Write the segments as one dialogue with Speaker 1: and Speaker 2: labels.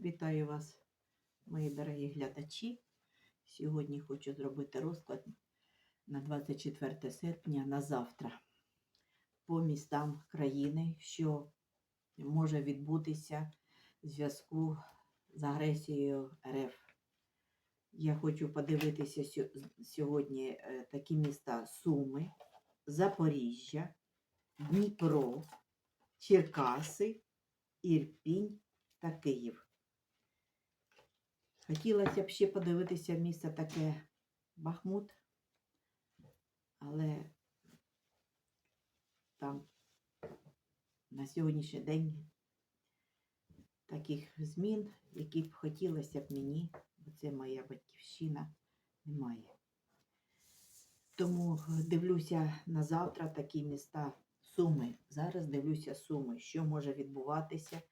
Speaker 1: Вітаю вас, мої дорогі глядачі. Сьогодні хочу зробити розклад на 24 серпня на завтра по містам країни, що може відбутися в зв'язку з агресією РФ. Я хочу подивитися сьогодні е, такі міста Суми, Запоріжжя, Дніпро, Черкаси, Ірпінь та Київ. Хотілося б ще подивитися місце таке Бахмут, але там на сьогоднішній день таких змін, які б хотілося б мені, бо це моя батьківщина, немає. Тому дивлюся на завтра такі міста Суми. Зараз дивлюся Суми, що може відбуватися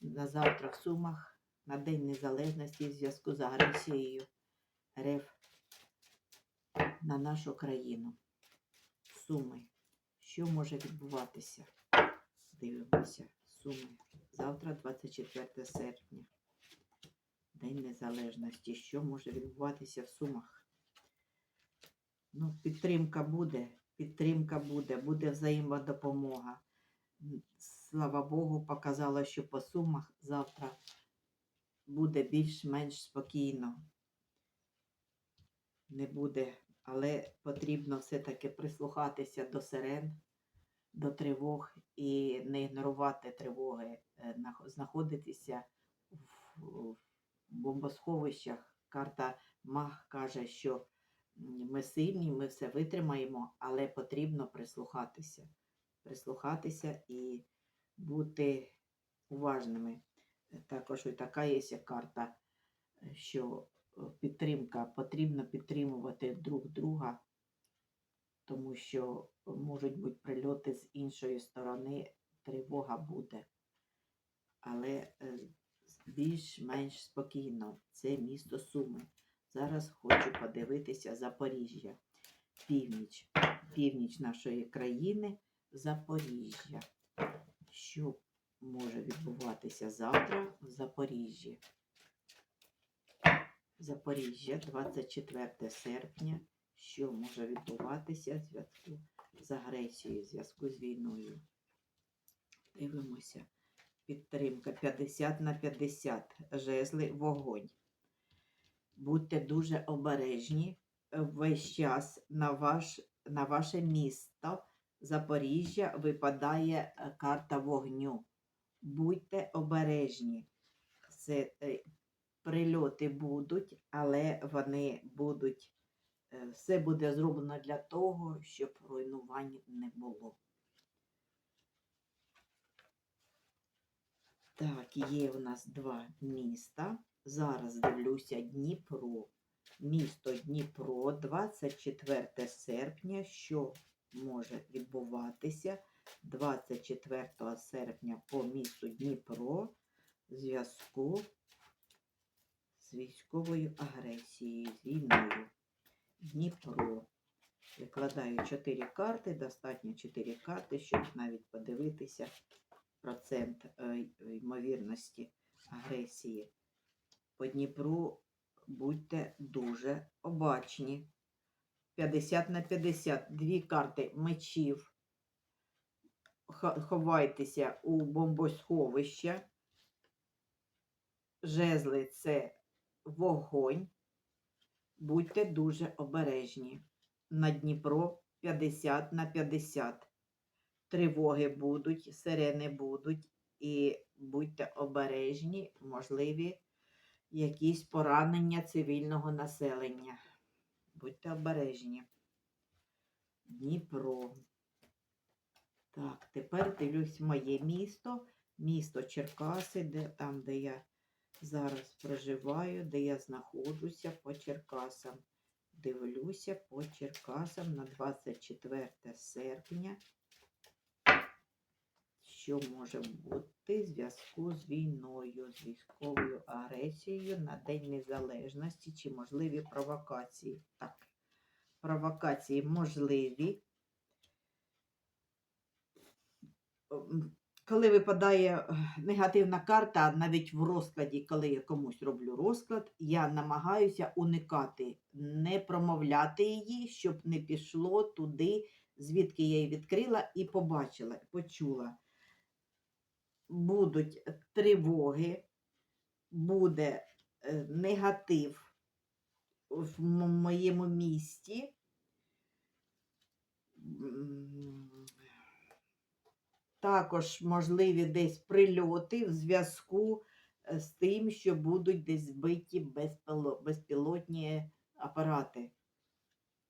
Speaker 1: на завтра в Сумах на День Незалежності в зв'язку з агресією РФ на нашу країну. Суми. Що може відбуватися? Дивимося. Суми. Завтра 24 серпня. День Незалежності. Що може відбуватися в Сумах? Ну, підтримка буде, підтримка буде, буде взаємодопомога. Слава Богу, показало, що по сумах завтра буде більш-менш спокійно. Не буде, але потрібно все-таки прислухатися до сирен, до тривог і не ігнорувати тривоги, е, знаходитися в бомбосховищах. Карта Маг каже, що ми сильні, ми все витримаємо, але потрібно прислухатися. Прислухатися і бути уважними. Також і така є карта, що е, підтримка, потрібно підтримувати друг друга, тому що можуть бути прильоти з іншої сторони, тривога буде. Але е, більш-менш спокійно. Це місто Суми. Зараз хочу подивитися Запоріжжя, північ, північ нашої країни, Запоріжжя. Що може відбуватися завтра в Запоріжжі? Запоріжжя, 24 серпня. Що може відбуватися в зв'язку з агресією, в зв'язку з війною? Дивимося. Підтримка 50 на 50. Жезли вогонь. Будьте дуже обережні весь час на, ваш, на ваше місто Запоріжжя випадає карта вогню. Будьте обережні. Це е, прильоти будуть, але вони будуть, е, все буде зроблено для того, щоб руйнувань не було. Так, є у нас два міста. Зараз дивлюся Дніпро. Місто Дніпро, 24 серпня. Що може відбуватися 24 серпня по місту Дніпро в зв'язку з військовою агресією, з війною. Дніпро. Викладаю 4 карти, достатньо 4 карти, щоб навіть подивитися процент е, ймовірності агресії. По Дніпру будьте дуже обачні. 50 на 50. Дві карти мечів. Ховайтеся у бомбосховища. Жезли це вогонь. Будьте дуже обережні. На Дніпро 50 на 50 тривоги будуть, сирени будуть, і будьте обережні, можливі якісь поранення цивільного населення. Будьте обережні. Дніпро. Так, тепер дивлюсь моє місто, місто Черкаси, де, там, де я зараз проживаю, де я знаходжуся по Черкасам. Дивлюся по Черкасам на 24 серпня що може бути в зв'язку з війною, з військовою агресією на День Незалежності чи можливі провокації. Так, провокації можливі. Коли випадає е, негативна карта, навіть в розкладі, коли я комусь роблю розклад, я намагаюся уникати, не промовляти її, щоб не пішло туди, звідки я її відкрила і побачила, почула. Будуть тривоги, буде е, негатив в моєму місті. Також можливі десь прильоти в зв'язку е, з тим, що будуть десь збиті безпілотні апарати.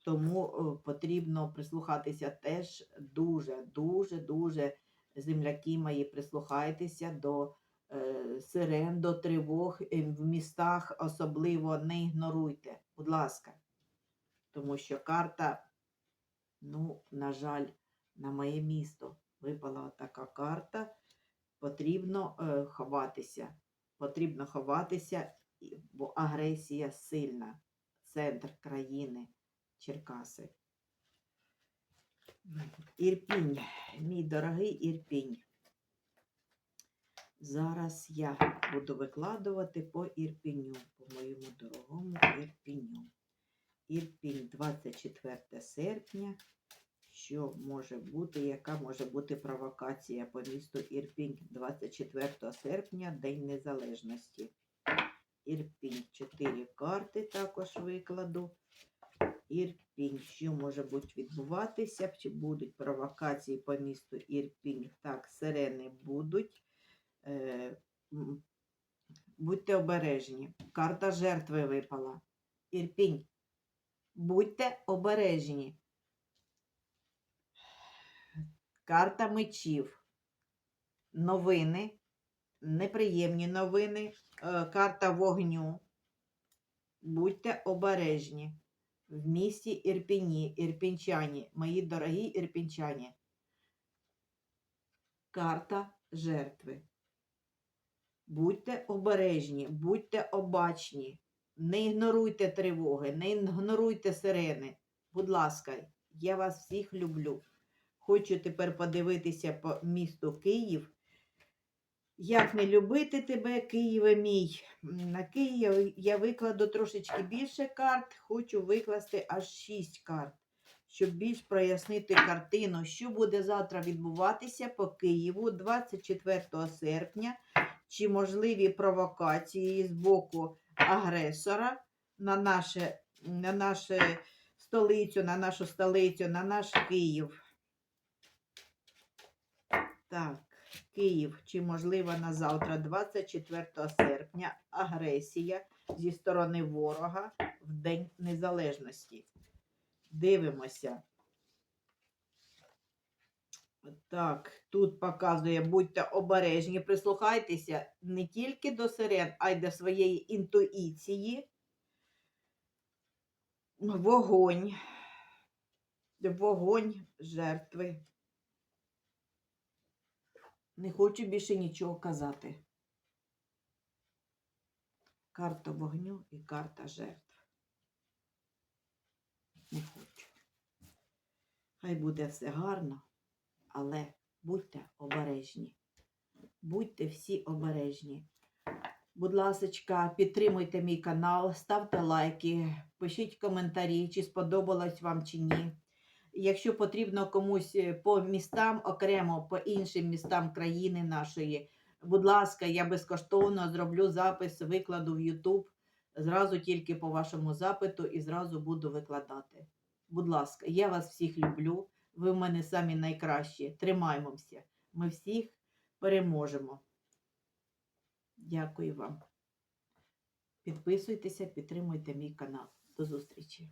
Speaker 1: Тому е, потрібно прислухатися теж дуже, дуже, дуже, земляки мої, прислухайтеся до е, сирен, до тривог в містах, особливо не ігноруйте, будь ласка. Тому що карта, ну, на жаль, на моє місто випала така карта. Потрібно е, ховатися. Потрібно ховатися, бо агресія сильна. Центр країни Черкаси. Ірпінь, мій дорогий Ірпінь. Зараз я буду викладувати по Ірпіню, по моєму дорогому Ірпіню. Ірпінь 24 серпня. Що може бути, яка може бути провокація по місту Ірпінь 24 серпня, День Незалежності. Ірпінь 4 карти також викладу. Ірпінь, що може бути відбуватися, чи будуть провокації по місту Ірпінь. Так, сирени будуть. Е, будьте обережні. Карта жертви випала. Ірпінь. Будьте обережні. Карта мечів. Новини. Неприємні новини. Е, Карта вогню. Будьте обережні. В місті Ірпіні, ірпінчані, мої дорогі ірпінчані. Карта жертви. Будьте обережні, будьте обачні. Не ігноруйте тривоги, не ігноруйте сирени. Будь ласка, я вас всіх люблю. Хочу тепер подивитися по місту Київ. Як не любити тебе, Києве мій. На Київ я викладу трошечки більше карт, хочу викласти аж 6 карт, щоб більш прояснити картину, що буде завтра відбуватися по Києву 24 серпня, чи можливі провокації з боку агресора на, наше, на нашу столицю, на нашу столицю, на наш Київ. Так. Київ, чи можливо на завтра, 24 серпня, агресія зі сторони ворога в День Незалежності. Дивимося. Так, тут показує, будьте обережні, прислухайтеся не тільки до сирен, а й до своєї інтуїції. Вогонь. Вогонь жертви. Не хочу більше нічого казати. Карта вогню і карта жертв. Не хочу. Хай буде все гарно, але будьте обережні. Будьте всі обережні. Будь ласочка, підтримуйте мій канал, ставте лайки, пишіть коментарі, чи сподобалось вам чи ні. Якщо потрібно комусь е, по містам, окремо по іншим містам країни нашої, будь ласка, я безкоштовно зроблю запис, викладу в YouTube зразу тільки по вашому запиту і зразу буду викладати. Будь ласка, я вас всіх люблю. Ви в мене самі найкращі. Тримаймося. Ми всіх переможемо. Дякую вам. Підписуйтеся, підтримуйте мій канал. До зустрічі!